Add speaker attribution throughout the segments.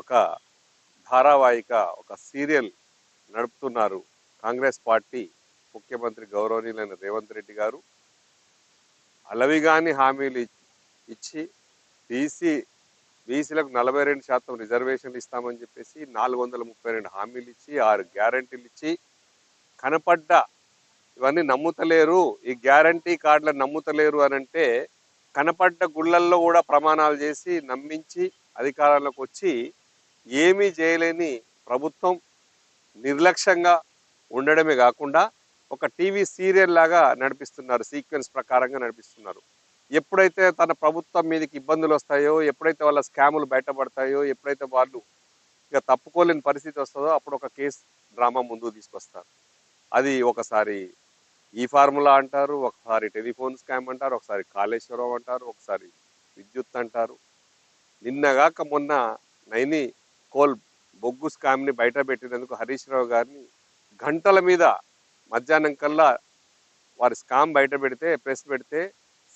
Speaker 1: ఒక ధారావాహిక ఒక సీరియల్ నడుపుతున్నారు కాంగ్రెస్ పార్టీ ముఖ్యమంత్రి గౌరవనీయులైన రేవంత్ రెడ్డి గారు. అలవిగాని హామీలు ఇచ్చి బీసీ బీసీలకు నలభై రెండు శాతం రిజర్వేషన్లు ఇస్తామని చెప్పేసి నాలుగు వందల ముప్పై రెండు హామీలు ఇచ్చి ఆరు గ్యారంటీలు ఇచ్చి కనపడ్డ ఇవన్నీ నమ్ముతలేరు. ఈ గ్యారంటీ కార్డులను నమ్ముతలేరు అని అంటే కనపడ్డ గుళ్ళల్లో కూడా ప్రమాణాలు చేసి నమ్మించి అధికారంలోకి వచ్చి ఏమీ చేయలేని ప్రభుత్వం నిర్లక్ష్యంగా ఉండడమే కాకుండా ఒక టీవీ సీరియల్ లాగా నడిపిస్తున్నారు సీక్వెన్స్ ప్రకారంగా నడిపిస్తున్నారు. ఎప్పుడైతే తన ప్రభుత్వం మీదకి ఇబ్బందులు వస్తాయో ఎప్పుడైతే వాళ్ళ స్కాములు బయటపడతాయో ఎప్పుడైతే వాళ్ళు ఇక తప్పుకోలేని పరిస్థితి వస్తుందో అప్పుడు ఒక కేసు డ్రామా ముందుకు తీసుకొస్తారు. అది ఒకసారి ఈ ఫార్ములా అంటారు ఒకసారి టెలిఫోన్ స్కామ్ అంటారు ఒకసారి కాళేశ్వరం అంటారు ఒకసారి విద్యుత్ అంటారు. నిన్నగాక మొన్న నైని కోల్ బొగ్గు స్కామ్ని బయట పెట్టినందుకు హరీష్ రావు గారిని గంటల మీద మధ్యాహ్నం కల్లా వారి స్కామ్ బయట పెడితే ప్రెస్ పెడితే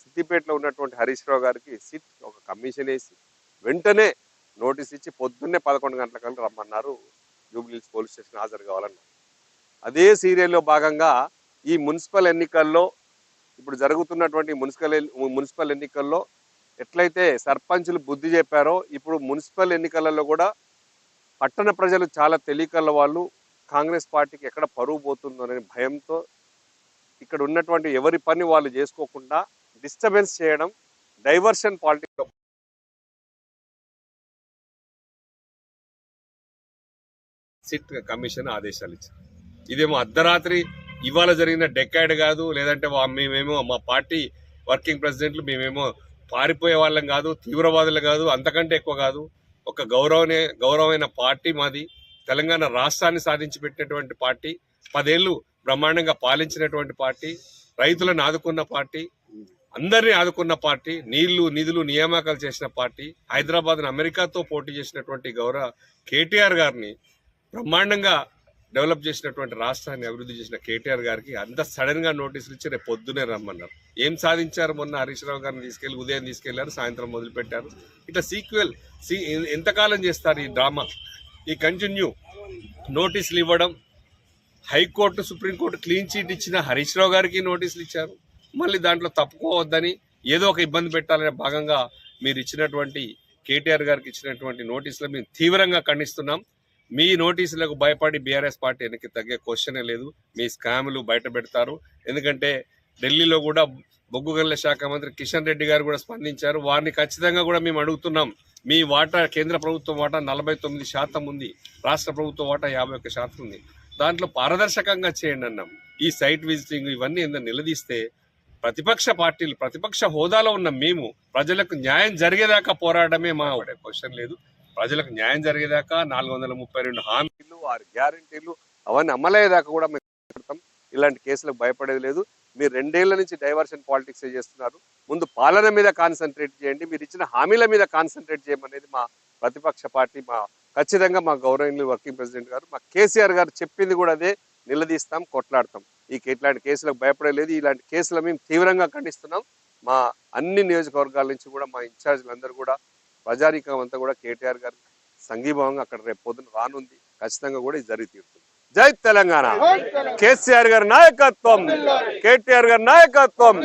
Speaker 1: సిద్దిపేటలో ఉన్నటువంటి హరీష్ రావు గారికి సిట్ ఒక కమిషన్ వేసి వెంటనే నోటీస్ ఇచ్చి పొద్దున్నే పదకొండు గంటల కల్లా రమ్మన్నారు జూబ్లీహిల్స్ పోలీస్ స్టేషన్ హాజరు కావాలన్నారు. అదే సీరియల్లో భాగంగా ఈ మున్సిపల్ ఎన్నికల్లో ఇప్పుడు జరుగుతున్నటువంటి మున్సిపల్ మున్సిపల్ ఎన్నికల్లో ఎట్లయితే సర్పంచులు బుద్ధి చెప్పారో ఇప్పుడు మున్సిపల్ ఎన్నికలలో కూడా పట్టణ ప్రజలు చాలా తెలియకల వాళ్ళు కాంగ్రెస్ పార్టీకి ఎక్కడ పరువు పోతుందో అనే భయంతో ఇక్కడ ఉన్నటువంటి ఎవరి పని వాళ్ళు చేసుకోకుండా డిస్టర్బెన్స్ చేయడం డైవర్షన్ పాలిటిక్స్ సిట్ కమిషన్ ఆదేశాలు ఇచ్చారు ఇదేమో అర్ధరాత్రి ఇవాళ జరిగిన డెక్కాడ్ కాదు లేదంటే మేమేమో మా పార్టీ వర్కింగ్ ప్రెసిడెంట్లు మేమేమో పారిపోయే వాళ్ళం కాదు తీవ్రవాదులు కాదు అంతకంటే ఎక్కువ కాదు. ఒక గౌరవనే గౌరవమైన పార్టీ మాది. తెలంగాణ రాష్ట్రాన్ని సాధించి పెట్టినటువంటి పార్టీ. పదేళ్ళు బ్రహ్మాండంగా పాలించినటువంటి పార్టీ. రైతులను ఆదుకున్న పార్టీ. అందరినీ ఆదుకున్న పార్టీ. నీళ్ళు నిధులు నియామకాలు చేసిన పార్టీ. హైదరాబాద్ను అమెరికాతో పోటీ చేసినటువంటి గౌరవ కేటీఆర్ గారిని బ్రహ్మాండంగా డెవలప్ చేసినటువంటి రాష్ట్రాన్ని అభివృద్ధి చేసిన కేటీఆర్ గారికి అంత సడన్గా నోటీసులు ఇచ్చి రేపు పొద్దునే రమ్మన్నారు. ఏం సాధించారు మొన్న హరీష్ రావు గారిని తీసుకెళ్ళి ఉదయం తీసుకెళ్ళారు సాయంత్రం మొదలుపెట్టారు. ఇట్లా సీక్వెల్ సీ ఎంతకాలం చేస్తారు ఈ డ్రామా? ఈ కంటిన్యూ నోటీసులు ఇవ్వడం హైకోర్టు సుప్రీంకోర్టు క్లీన్ చీట్ ఇచ్చిన హరీష్ రావు గారికి నోటీసులు ఇచ్చారు. మళ్ళీ దాంట్లో తప్పుకోవద్దని ఏదో ఒక ఇబ్బంది పెట్టాలనే భాగంగా మీరు ఇచ్చినటువంటి కేటీఆర్ గారికి ఇచ్చినటువంటి నోటీసులు మేము తీవ్రంగా ఖండిస్తున్నాం. మీ నోటీసులకు భయపడి బీఆర్ఎస్ పార్టీ వెనక్కి తగ్గే క్వశ్చనే లేదు. మీ స్కాములు బయట పెడతారు. ఎందుకంటే ఢిల్లీలో కూడా బొగ్గు గనుల శాఖ మంత్రి కిషన్ రెడ్డి గారు కూడా స్పందించారు. వారిని ఖచ్చితంగా కూడా మేము అడుగుతున్నాం. మీ వాటా కేంద్ర ప్రభుత్వం వాటా నలభై తొమ్మిది శాతం ఉంది. రాష్ట్ర ప్రభుత్వం వాటా యాభై ఒక్క శాతం ఉంది. దాంట్లో పారదర్శకంగా చేయండి అన్నాం. ఈ సైట్ విజిటింగ్ ఇవన్నీ ఏందో నిలదీస్తే ప్రతిపక్ష పార్టీలు ప్రతిపక్ష హోదాలో ఉన్న మేము ప్రజలకు న్యాయం జరిగేదాకా పోరాడమే మా క్వశ్చన్ లేదు. ప్రజలకు న్యాయం జరిగేదాకా నాలుగు వందల ముప్పై రెండు హామీలు ఆరు గ్యారంటీలు అవన్నీ అమలయ్యేదాకా కూడా మేము పెడతాం ఇలాంటి కేసులకు భయపడేది లేదు. మీరు రెండేళ్ళ నుంచి డైవర్షన్ పాలిటిక్స్ చేస్తున్నారు? ముందు పాలన మీద కాన్సన్ట్రేట్ చేయండి. మీరు ఇచ్చిన హామీల మీద కాన్సన్ట్రేట్ చేయమనేది మా ప్రతిపక్ష పార్టీ మా ఖచ్చితంగా మా గౌరవనీయులు వర్కింగ్ ప్రెసిడెంట్ గారు మా కేసీఆర్ గారు చెప్పింది కూడా అదే. నిలదీస్తాం కొట్లాడతాం. ఈ ఇట్లాంటి కేసులకు భయపడలేదు ఇలాంటి కేసులు మేము తీవ్రంగా ఖండిస్తున్నాం. మా అన్ని నియోజకవర్గాల నుంచి కూడా మా ఇన్ఛార్జీలందరూ కూడా ప్రజానీకం అంతా కూడా కేటీఆర్ గారు సంఘీభావంగా అక్కడ రేపు పొద్దున రానుంది. ఖచ్చితంగా కూడా ఇది జరిగి తీరుతుంది. జై తెలంగాణ. కేసీఆర్ గారి నాయకత్వం. కేటీఆర్ గారి నాయకత్వం.